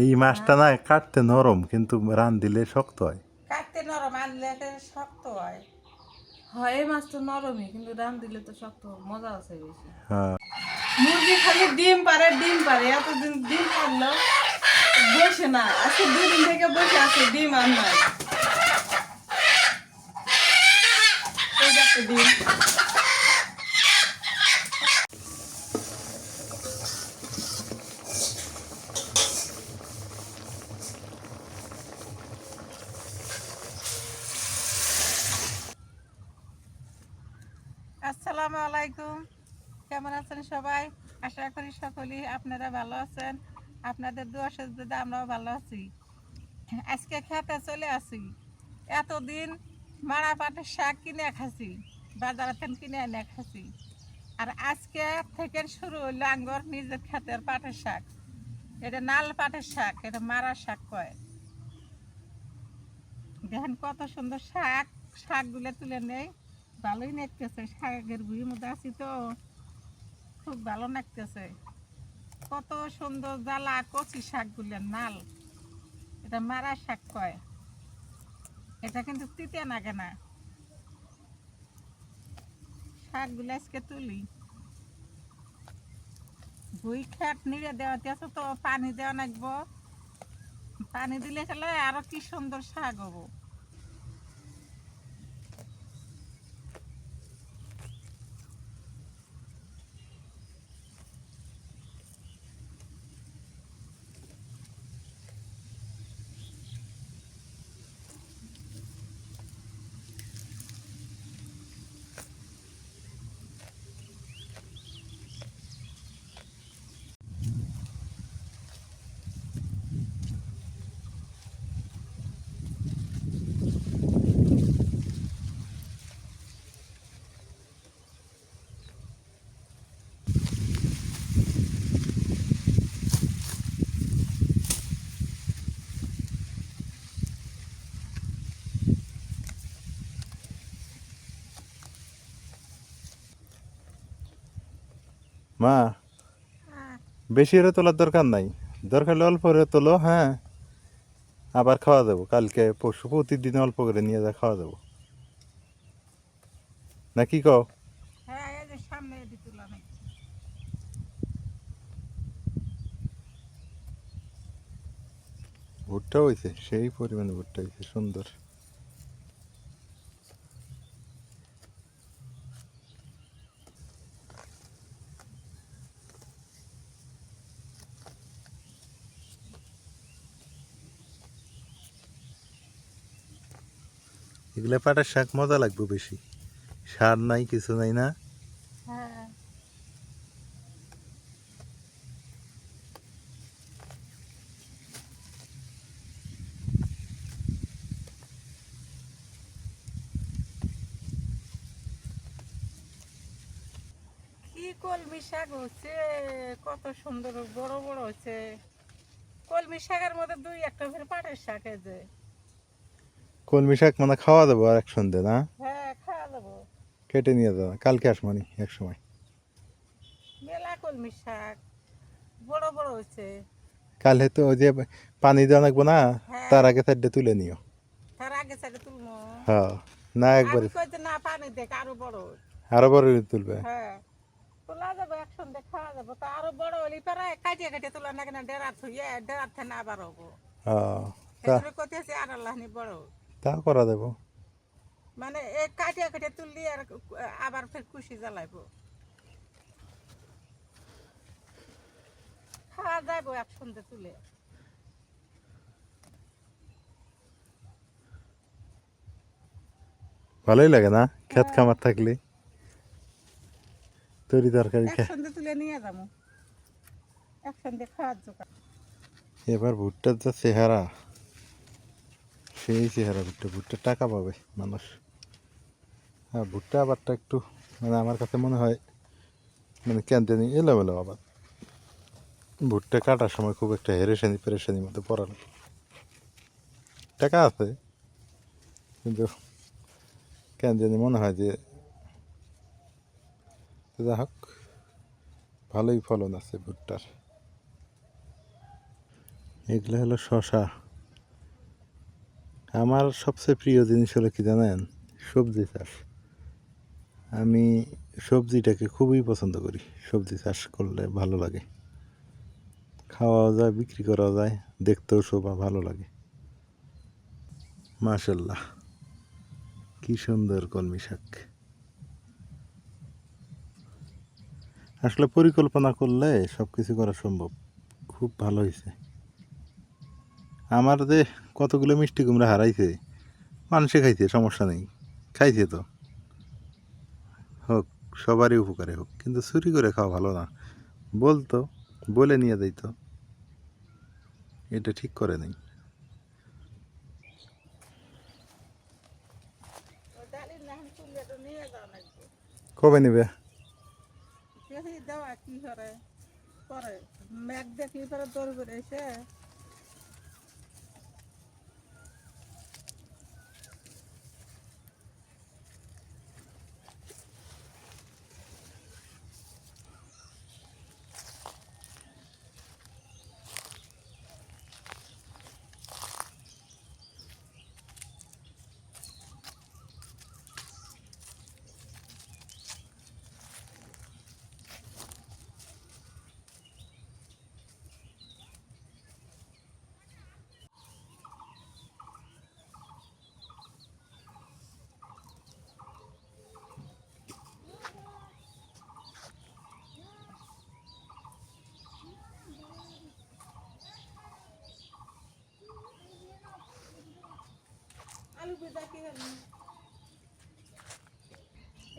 এই মাছটা না কাটতে নরম কিন্তু রান দিলে শক্ত হয়। কাটতে নরম আনলে শক্ত হয়। হয় এই মাছ তো নরমই কিন্তু রান দিলে তো শক্ত মজা আছে বেশি। হ্যাঁ। মুরগি খালি ডিম পারে ডিম পারে এতদিন ডিম পারল বসে না। আজকে দুদিন থেকে বসে আছে ডিম আর নাই। ডিম আসসালামু আলাইকুম কেমন আছেন সবাই আশা সকলেই আপনারা ভালো আছেন? আপনাদের দোয়া সজ্জাতে আমরাও ভালো আছি। আজকে খেতে চলে আসি। এতদিন মারা পাটের শাক কিনে খাসি বাজার থেকে কিনে এনে খাসি আর আজকে থেকে শুরু হইল আঙ্গর নিজের খেতের পাটের শাক। এটা নাল পাটের শাক, এটা মারা শাক কয়। দেখেন কত সুন্দর শাক, শাকগুলো তুলে নেই। ভালোই লাগতেছে শাকের ভুঁড়ির মধ্যে আছি তো। খুব ভালো লাগতেছে কত সুন্দর জ্বালা কচি শাকগুলো, নাল। এটা মারা শাক কয়? এটা কিন্তু তিতে লাগে না শাকগুলো আজকে তুলি। ভুই খেট নিড়ে দেওয়াতে আছে তো, পানি দেওয়া লাগবো। পানি দিলে খেলে আরও কি সুন্দর শাক হব। মা বেশি করে তোলার দরকার নাই। দরকার হলে অল্প করে তোলো হ্যাঁ। আবার খাওয়া দেবো কালকে পরশু প্রতিদিন অল্প করে নিয়ে যা খাওয়া দেবো। না কি কও? হ্যাঁ ভুট্টা হয়েছে সেই পরিমাণে ভুট্টা হয়েছে সুন্দর। এগুলা পাটার শাক মজা লাগবে বেশি। সার নাই, কিছু নাই না। কলমি শাক হচ্ছে? কত সুন্দর, বড় বড় হচ্ছে। কলমি শাকের মধ্যে দুই একটা পাটের শাক যে। কলমি শাক মানে খাওয়া দেবো আর এক সন্ধে না? হ্যাঁ কেটে নিয়ে যাব কালকে আসমানি এক সময়। মেলা কলমি শাক বড় বড় হচ্ছে কালে তো ওই যে পানি দেওয়া লাগবো না হ্যাঁ। তার আগে সাইডে তুলে নিও। তার আগে সাইডে তুলবো। হ্যাঁ না একবারে। না পানি দেখ আরও বড় আরও বড় তুলবে। হ্যাঁ তোলা যাব একসঙ্গে খাওয়া যাব। তা আরও বড় হলি পারে কাটিয়ে কাটিয়ে তোলা না কেন ডেরা থুইয়ে ডেরা থেকে আবার হব। হ্যাঁ কত আছে আর আল্লাহ বড়। তা করা দেবো মানে এই কাটিয়ে কাটিয়ে তুললি আর আবার ফের খুশি জ্বালাইবো। খাওয়া যাইবো একসঙ্গে তুলে। ভালোই লাগে না? খেত খামার থাকলে। তরি তরকারি তুলে নিয়ে যাব। একসঙ্গে খাওয়ার জোগাড়। এবার ভুট্টার যা চেহারা। সেই চেহারা ভুট্টা। ভুট্টা টাকা পাবে মানুষ। হ্যাঁ ভুট্টা আবারটা একটু মানে আমার কাছে মনে হয় মানে কেন জানি এলোমেলো আবার। ভুট্টা কাটার সময় খুব একটা হেরেশানি পেরেশানির মধ্যে পড়ানো টাকা আছে, কিন্তু কেন মনে হয় যে যা হোক, ভালোই ফলন আছে ভুট্টার। এগুলো হলো শশা। আমার সবচেয়ে প্রিয় জিনিস হলো কি জানেন? সবজি চাষ। আমি সবজিটাকে খুবই পছন্দ করি। সবজি চাষ করলে ভালো লাগে। খাওয়াও যায়, বিক্রি করাও যায়, দেখতেও শোভা ভালো লাগে। মাশাল্লাহ। কি সুন্দর কলমি শাক। আসলে পরিকল্পনা করলে সব কিছু করা সম্ভব। খুব ভালো হয়েছে। আমার যে কতগুলো মিষ্টি কুমড়া হারাইছে? মানুষে খাইছে, সমস্যা নেই। খাইছে তো। হোক, সবারই উপকারে হোক, কিন্তু চুরি করে খাওয়া ভালো না। বলতো বলে নিয়ে যাইতো এটা ঠিক করে নেই। কবে নেবে? দেওয়া কি করে? পরে। ম্যাগ করে এসে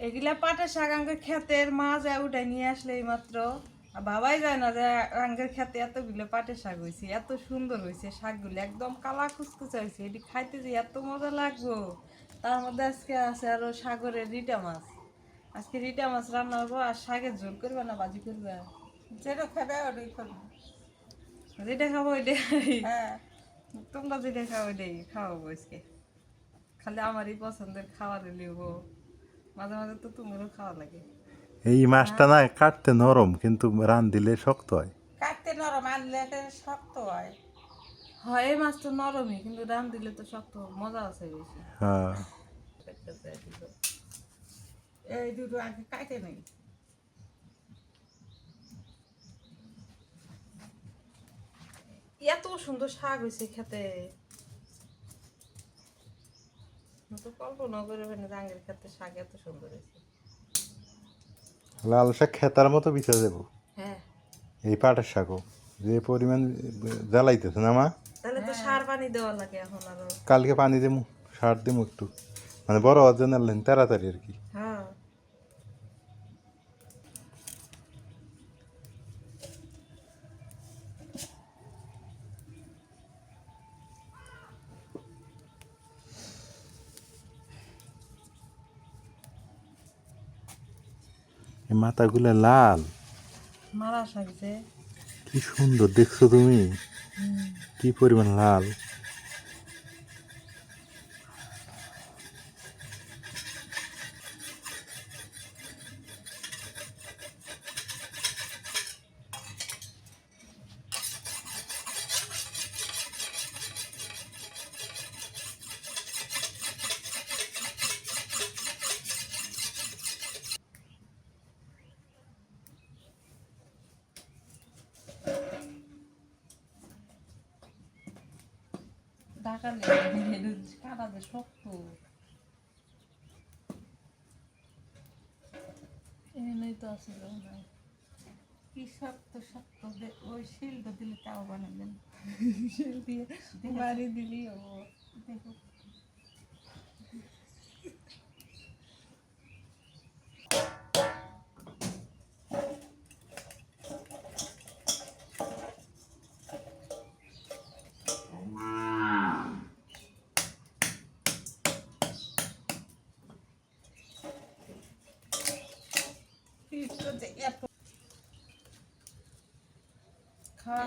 এগুলা পাটের শাক আঙ্গের ক্ষেতের মা যায় উঠে নিয়ে আসলে এই মাত্র বাবাই যায় না যে আঙ্গের ক্ষেতে এতগুলো পাটের শাক হয়েছে এত সুন্দর হয়েছে শাকগুলো একদম কালা কুচকুচা হয়েছে এটি খাইতে যে এত মজা লাগবো। তার মধ্যে আজকে আছে আরও সাগরের রিটা মাছ। আজকে রিটা মাছ রান্না করব আর শাকের ঝোল করবে না বাজি করবে। যেটা খাবে ওটাই করব। যেটা খাব ওইটাই। হ্যাঁ। তোমরা যেটা খাও ওইটাই খাওয়াবো আজকে। খালি আমারই পছন্দের খাবার লিব। মাঝে মাঝে তো তোমারও খাওয়া লাগে। এই মাছটা না কাটতে নরম কিন্তু রান দিলে শক্ত হয়। কাটতে নরম আনলে শক্ত হয়। হয় এই মাছ তো নরমই কিন্তু রান দিলে তো শক্ত মজা আছে বেশি। হ্যাঁ। এই দুটো আগে কাটে নেই। এত সুন্দর শাক হয়েছে খেতে। তো কল্পনা করে ফেলে রাঙের খেতে শাক এত সুন্দর হয়েছে। লাল শাক খেতার মতো বিছা দেবো হ্যাঁ। এই পাটের শাকও যে পরিমাণ জ্বালাইতেছে না মা? তাহলে তো সার পানি দেওয়া লাগে এখন আরও। কালকে পানি দেবো সার দেবো একটু। মানে বড় হওয়ার জন্য আনলেন তাড়াতাড়ি আর কি হ্যাঁ এই মাথাগুলো লাল। মারা থাকছে কি সুন্দর দেখছ তুমি? কি পরিমাণ লাল। ঢাকা লেগে কাটা যে শক্ত এনেই তো আছে কি শক্ত শক্ত ওই শিলটা দিলে তাও বানাবেন দিয়ে বাড়ি দিলি ও দেখো পিঠটা যে এত খাওয়া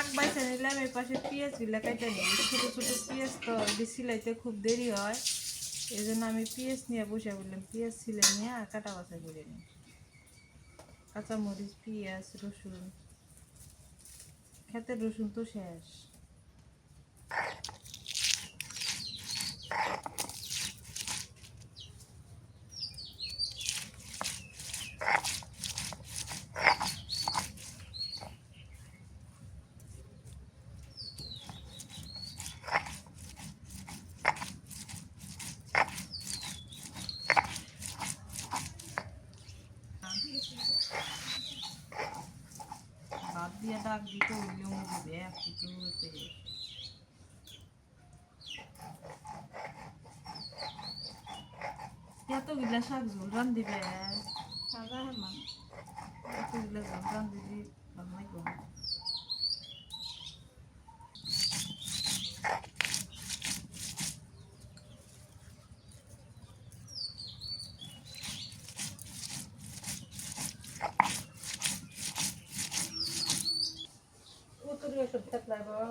শাক বাইছে নিলাম এই পাশে পেঁয়াজগুলা কাটা নিই ছোট ছোট পেঁয়াজ তো সিলাইতে খুব দেরি হয়। এই জন্য আমি পেঁয়াজ নিয়ে বসে বললাম, পেঁয়াজ সিলে নিয়ে আর কাটা বাছা করে নিই। কাঁচামরিচ, পেঁয়াজ, রসুন। খেতে রসুন তো শেষ বাদ দিয়ে ডাক দিতে উঠলে উঠবে এক কিছু হতে এতগুলা শাক ঝোল রান দিবে সাজা হেমান এতগুলা ঝোল রান দিবি ভালো লাগবে না। কতরি ওষুধ থাকলে বাবা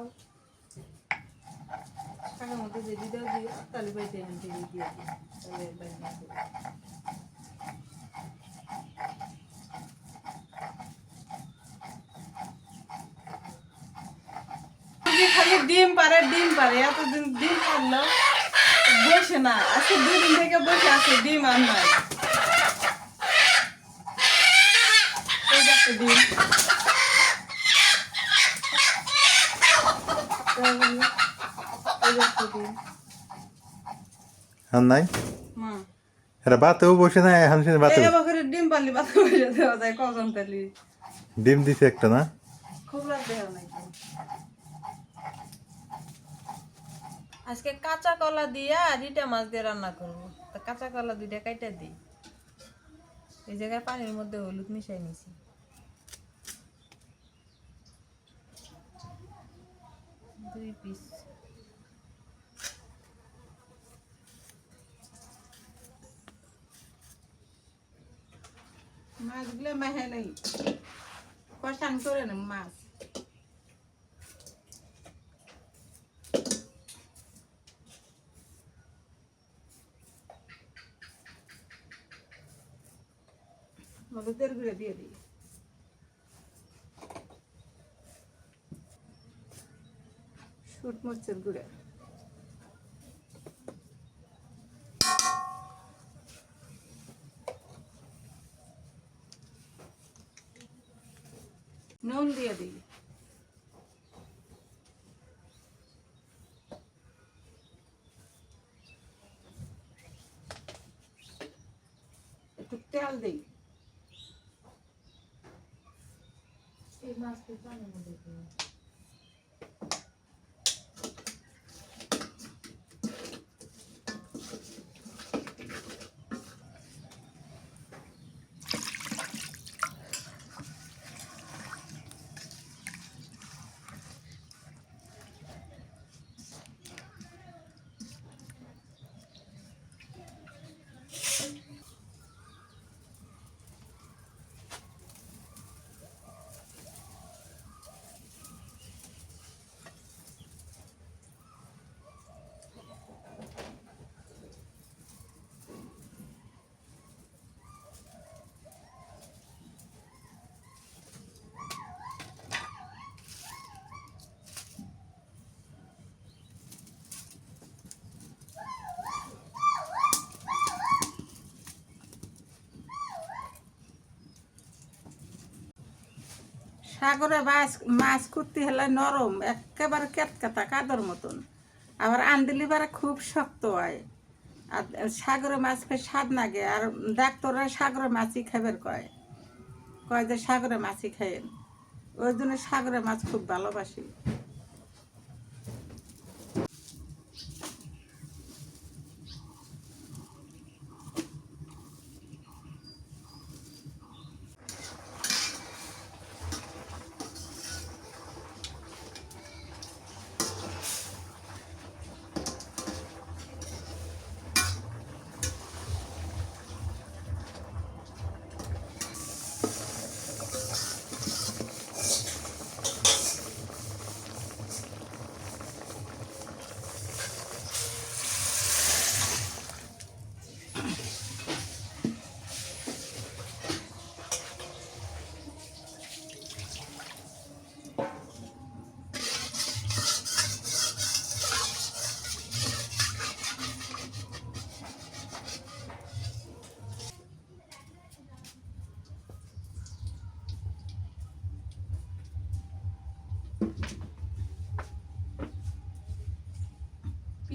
শাকের মধ্যে যদি দাও দিও খালি ডিম পারে ডিম পারে, এতদিন ডিম পারল। বসে না, আজকে দুদিন থেকে বসে আছে, ডিম আর নাই। ডিম। আর নাই? এরা বাতেও বসে না এখন সে বাতে ডিম পারলি বাতা বসে দেওয়া যায় কজন তালি ডিম দিছে একটা না? খুব লাগবে আজকে কাঁচা কলা দিয়া দুইটা মাছ দিয়ে রান্না করব। তা কাঁচা কলা দুইটা কাইটা দিই। এই জায়গায় পানির মধ্যে হলুদ মিশাই নিছি। দুই পিস। মাছগুলো মেহে নেই। কষান করে নেব মাছ। হলুদের গুঁড়ো দিয়ে দিই। শুট মরিচের গুঁড়ো। দিয়ে দিই একটু তেল দিই এই মাছটা সাগরে মাছ মাছ কুর্তি হলে নরম, একেবারে কেতকেতা কাদর মতন। আবার আন্দিলিবারে খুব শক্ত হয়। আর সাগরে মাছ খেয়ে স্বাদ নাগে, আর ডাক্তাররা সাগরে মাছই খাবার কয়। কয় যে সাগরে মাছই খাইন ওই জন্য সাগরে মাছ খুব ভালোবাসি।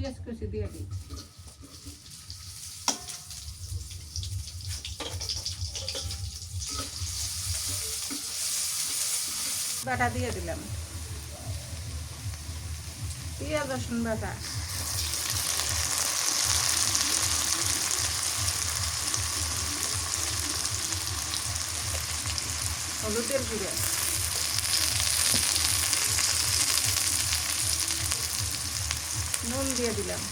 পেঁয়াজ কুচি দিয়ে দিই বাটা দিয়ে দিলাম। পেঁয়াজ রসুন বাটা। হলুদের গুঁড়ো। নুন দিয়ে দিলাম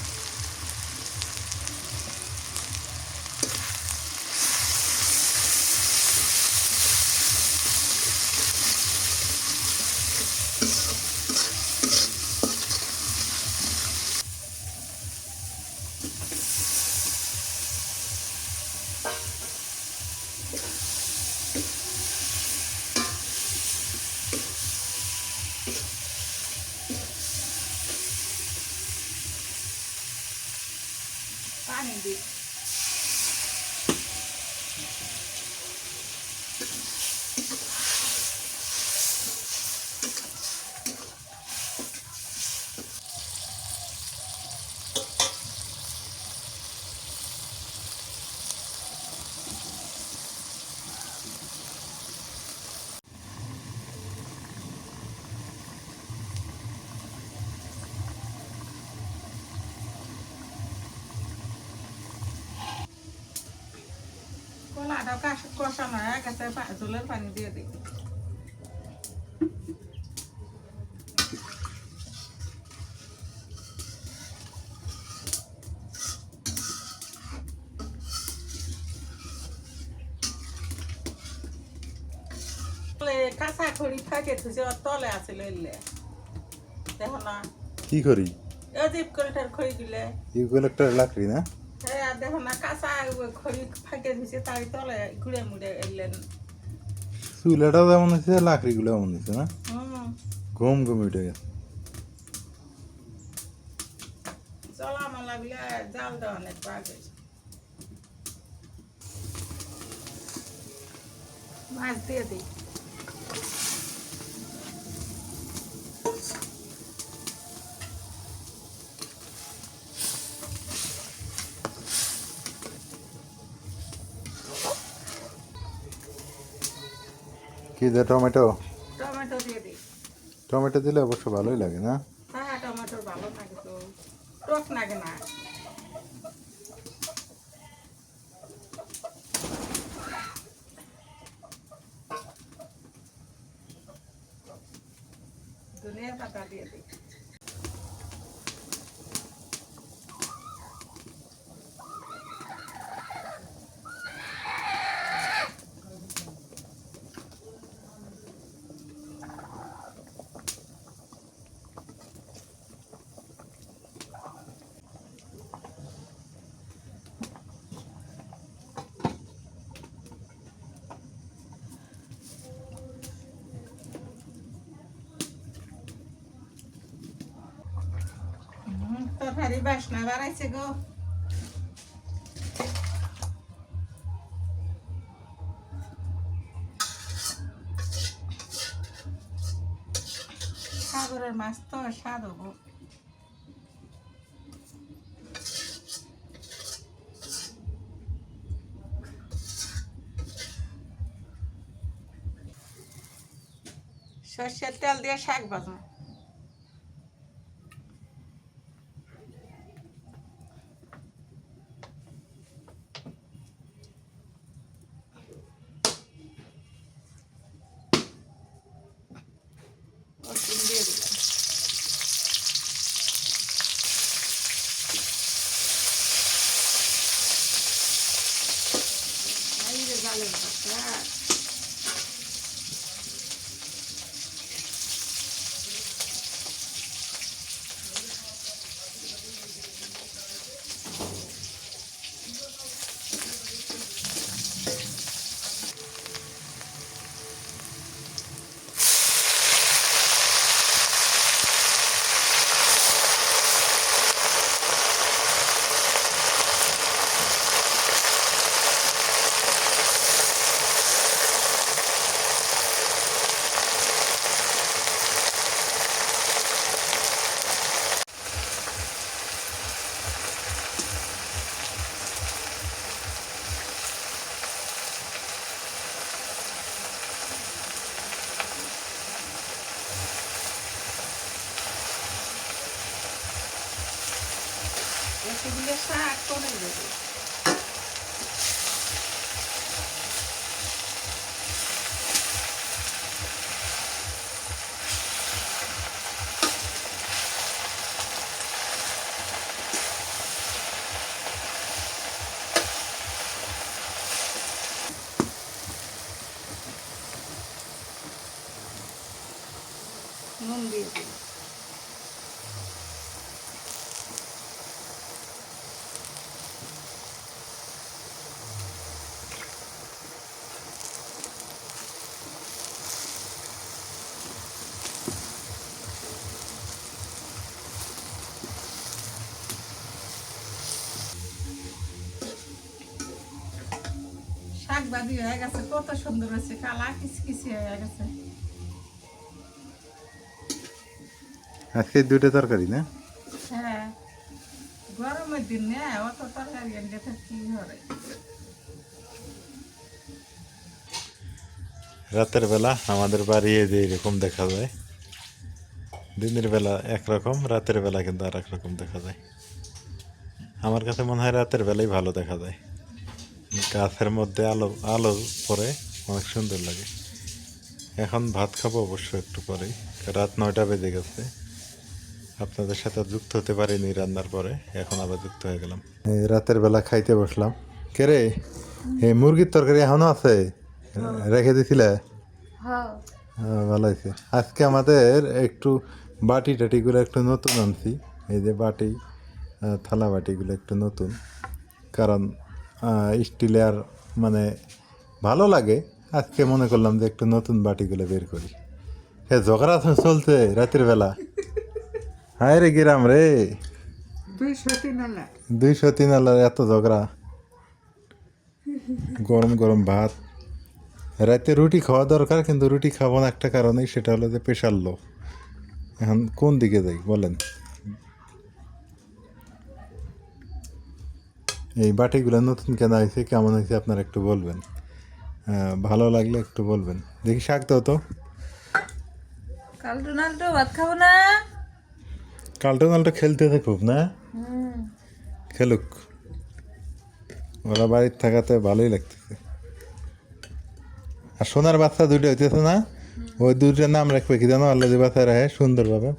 পানি দিই কলাটা হয়ে গেছে পা- জলের পানি দিয়ে দিই কাঁচা খড়ি থাকে থুছে ওর তলে আছে লইলে দেখো না কি করি অজীব করে তার খড়ি দিলে লাকড়ি না দেখো না কাঁচা খড়ি ফাঁকে দিছে তাই তলে ঘুরে মুড়ে এলেন। চুলাটা যেমন হয়েছে লাকড়িগুলো এমন হয়েছে না? ঘুম ঘুম উঠে গেছে। চলামা লাগলে জাল দেওয়া অনেক বাগে মাছ দিয়ে দিই। কি দে টমেটো? টমেটো দিয়ে দিই টমেটো দিলে অবশ্য ভালোই লাগে না হ্যাঁ টমেটোর ভালো থাকে তো টক লাগে না ধনিয়া পাতা দিয়ে দিই তরকারি বাসনা বাড়াইছে গো। সাগরের মাছ তো স্বাদ হব সর্ষের তেল দিয়ে শাক ভাজা বাদি হয়ে গেছে কত সুন্দর হয়েছে কালা কিচকিচি হয়ে গেছে। আজকে দুইটা তরকারি না? হ্যাঁ গরমের দিন না অত তরকারি তো কি হবে? রাতের বেলা আমাদের বাড়ি যে এরকম দেখা যায়। দিনের বেলা একরকম রাতের বেলা কিন্তু আর রকম দেখা যায়। আমার কাছে মনে হয় রাতের বেলাই ভালো দেখা যায়। গাছের মধ্যে আলো আলো পরে অনেক সুন্দর লাগে। এখন ভাত খাব অবশ্য একটু পরেই। রাত নয়টা বেজে গেছে। আপনাদের সাথে যুক্ত হতে পারিনি রান্নার পরে এখন আবার যুক্ত হয়ে গেলাম। রাতের বেলা খাইতে বসলাম। কে রে? এই মুরগির তরকারি এখনও আছে? রেখে দিছিলে? হ্যাঁ। হ্যাঁ, ভালো হয়েছে। আজকে আমাদের একটু বাটি টাটিগুলো একটু নতুন আনছি। এই যে বাটি থালা বাটিগুলো একটু নতুন। কারণ স্টিলের মানে ভালো লাগে। আজকে মনে করলাম যে একটু নতুন বাটিগুলো বের করি। হ্যাঁ ঝগড়া তো চলছে রাতের বেলা। হায় রে গিরাম রে। দুইশো তিন আলা। আলার এত ঝগড়া। গরম গরম ভাত। রাতে রুটি খাওয়া দরকার কিন্তু রুটি খাব না একটা কারণেই সেটা হলো যে প্রেশার লো এখন কোন দিকে যাই বলেন। এই বাটিগুলো নতুন কেনা হয়েছে কেমন হয়েছে আপনারা একটু বলবেন। ভালো লাগলে একটু বলবেন। দেখি শাক দাও তো। কালটু নালটু ভাত খাব না? কালটা নালটা খেলতেছে খুব না? খেলুক। ওরা বাড়ির থাকাতে ভালোই লাগতেছে। আর সোনার বাচ্চা দুটো হইতেছে না? ওই দুটোর নাম রাখবে কি জানো? আল্লাহ বাচ্চা রাখে সুন্দরভাবে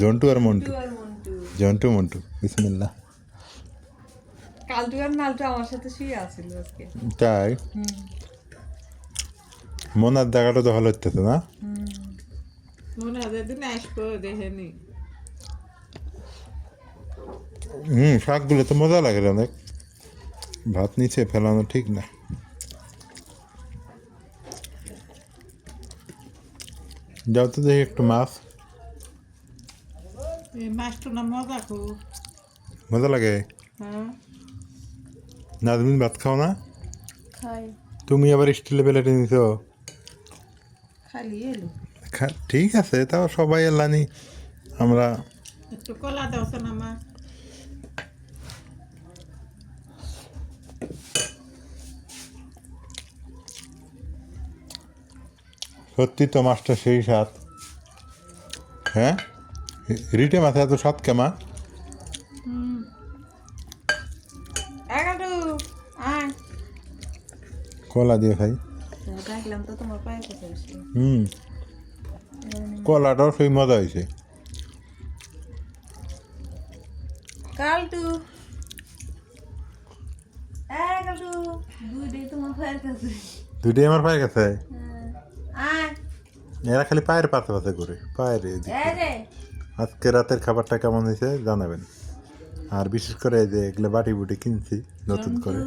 জন্টু আর মন্টু। আর মন্টু। জন্টু মন্টু বিসমিল্লা কালটু আর নালটু আমার সাথে শুয়ে আছিল আজকে। তাই? মনার জায়গাটা তো ভালো হইতেছে না? মনে যেদিন আসব দেখেনি। হুম শাকগুলো তো মজা লাগে অনেক। ভাত নিচে ফেলানো ঠিক না। যাও তো দেখি একটু মাছ। মাছটা না মজা খুব। মজা লাগে? হ্যাঁ। নাজমিন ভাত খাও না? খাই। তুমি আবার স্টিলে প্লেটে নিছো। খালি এলো। ঠিক আছে তাও সবাই এলানি আমরা একটু কলা দাও না সত্যি তো মাছটা সেই স্বাদ। হ্যাঁ? রিটে মাথা এত স্বাদ কেমা এই কালটু আয় কলা দিয়ে খাই। বসে হুম। কলাটাও সেই মজা হয়েছে কালটু। দুইটাই তোমার পায়ের কাছে। আমার পায়ে গেছে এরা খালি পায়ের পাতে পাতে করে পায়ের আজকে রাতের খাবারটা কেমন হয়েছে জানাবেন। আর বিশেষ করে এই যে এগুলো বাটি বুটি কিনছি নতুন করে।